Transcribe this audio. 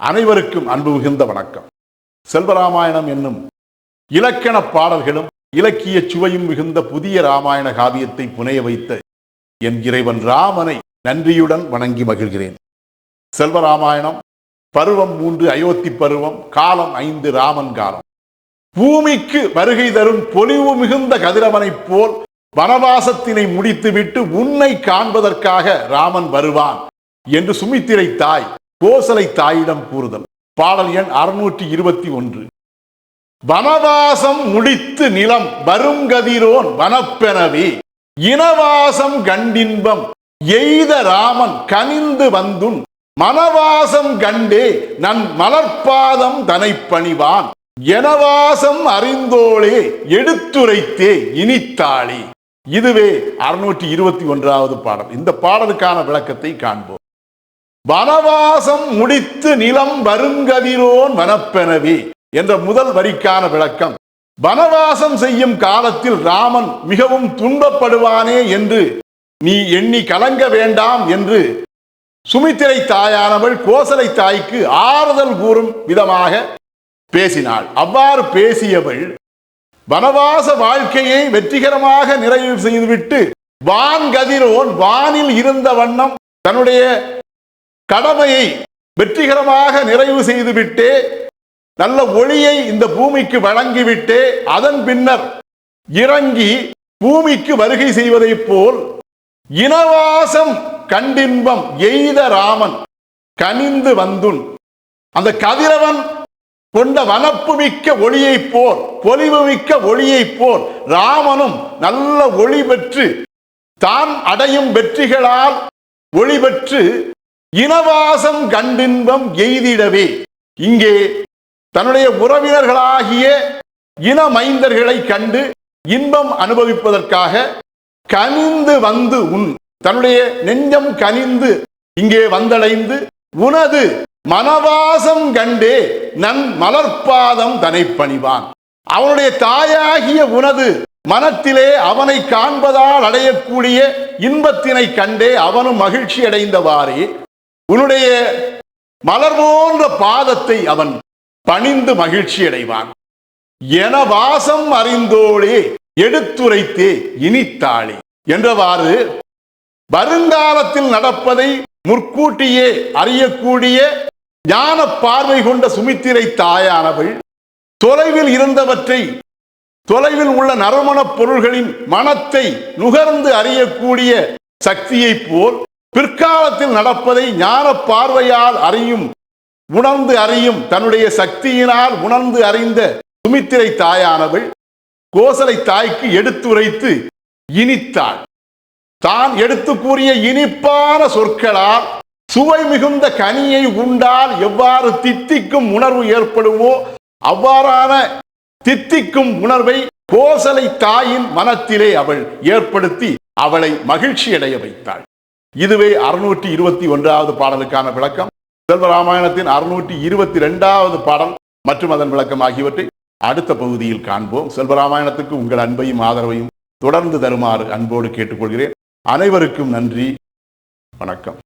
அனைவருக்கும் அன்பு மிகுந்த வணக்கம். செல்வராமாயணம் என்னும் இலக்கண பாடல்களும் இலக்கிய சுவையும் மிகுந்த புதிய ராமாயண காவியத்தை புனைய வைத்த என் இறைவன் ராமனை நன்றியுடன் வணங்கி மகிழ்கிறேன். செல்வராமாயணம் பருவம் மூன்று அயோத்தி பருவம் காலம் ஐந்து ராமன் காலம். பூமிக்கு வருகை தரும் பொலிவு மிகுந்த கதிரவனைப் போல் வனவாசத்தினை முடித்துவிட்டு உன்னை காண்பதற்காக ராமன் வருவான் என்று சுமித்திரை தாய் கோசலை தாயிடம் கூறுதல். பாடல் எண் அறுநூற்றி இருபத்தி ஒன்று. வனவாசம் முடித்து நிலம் வருங்கதிரோன் வனப்பெனவே இனவாசம் கண்டின்பம் எய்த ராமன் கனிந்து வந்துன் மனவாசம் கண்டே நன் மலர்பாதம் தனை பணிவான் எனவாசம் அறிந்தோளே எடுத்துரைத்தே இனித்தாளே. இதுவே அறுநூற்றி இருபத்தி ஒன்றாவது பாடல். இந்த பாடலுக்கான விளக்கத்தை காண்போம். வனவாசம் முடித்து நிலம் வருங்கதிரோன் வனப்பெனவி என்ற முதல் வரிக்கான விளக்கம். வனவாசம் செய்யும் காலத்தில் ராமன் மிகவும் துன்பப்படுவானே என்று நீ எண்ணி கலங்க வேண்டாம் என்று சுமித்திரை தாயானவள் கோசலை தாய்க்கு ஆறுதல் கூறும் விதமாக பேசினாள். அவ்வாறு பேசியவள் வனவாச வாழ்க்கையை வெற்றிகரமாக நிறைவு செய்துவிட்டு வான்கதிரோன் வானில் இருந்த வண்ணம் தன்னுடைய கடமையை வெற்றிகரமாக நிறைவு செய்துவிட்டே நல்ல ஒளியை இந்த பூமிக்கு வழங்கிவிட்டே அதன் பின்னர் இறங்கி பூமிக்கு வருகை செய்வதைப் போல் இனவாசம் கண்டின்பம் எய்த ராமன் கனிந்து வந்துன் அந்த கதிரவன் கொண்ட வனப்பு மிக்க ஒளியைப் போல் பொலிவு மிக்க ஒளியைப் போல் ராமனும் நல்ல ஒளி பெற்று தான் அடையும் வெற்றிகளால் ஒளி பெற்று இனவாசம் கண்டின்பம் எய்திடவே. இங்கே தன்னுடைய உறவினர்களாகிய இன மைந்தர்களை கண்டு இன்பம் அனுபவிப்பதற்காக கனிந்து வந்து உன் தன்னுடைய நெஞ்சம் கனிந்து இங்கே வந்தடைந்து உனது மனவாசம் கண்டே நன் மலர்பாதம் தனை பணிவான். அவனுடைய தாயாகிய உனது மனத்திலே அவனை காண்பதால் அடையக்கூடிய இன்பத்தினை கண்டே அவனும் மகிழ்ச்சி அடைந்தவாறே உன்னுடைய மலர் போன்ற பாதத்தை அவன் பணிந்து மகிழ்ச்சி அடைவான். என வாசம் அறிந்தோளே எடுத்துரைத்தே இனித்தாளே. என்றவாறு வருங்காலத்தில் நடப்பதை முற்கூட்டியே அறியக்கூடிய ஞான பார்வை கொண்ட சுமித்திரை தாயானவள் தொலைவில் இருந்தவற்றை தொலைவில் உள்ள நறுமணப் பொருள்களின் மனத்தை நுகர்ந்து அறியக்கூடிய சக்தியைப் போல் பிற்காலத்தில் நடப்பதை ஞான பார்வையால் அறியும் உணர்ந்து அறியும் தன்னுடைய சக்தியினால் உணர்ந்து அறிந்த சுமித்திரை தாயானவள் கோசலை தாய்க்கு எடுத்துரைத்து இனித்தாள். தான் எடுத்து கூறிய இனிப்பான சொற்களால் சுவை மிகுந்த கனியை உண்டால் எவ்வாறு தித்திக்கும் உணர்வு ஏற்படுவோ அவ்வாறான தித்திக்கும் உணர்வை கோசலை தாயின் மனத்திலே அவள் ஏற்படுத்தி அவளை மகிழ்ச்சியடைய வைத்தாள். இதுவே அறுநூற்றி இருபத்தி ஒன்றாவது பாடலுக்கான விளக்கம். செல்வ ராமாயணத்தின் அறுநூற்றி இருபத்தி ரெண்டாவது பாடல் மற்றும் அதன் விளக்கம் ஆகியவற்றை அடுத்த பகுதியில் காண்போம். செல்வராமாயணத்துக்கு உங்கள் அன்பையும் ஆதரவையும் தொடர்ந்து தருமாறு அன்போடு கேட்டுக்கொள்கிறேன். அனைவருக்கும் நன்றி. வணக்கம்.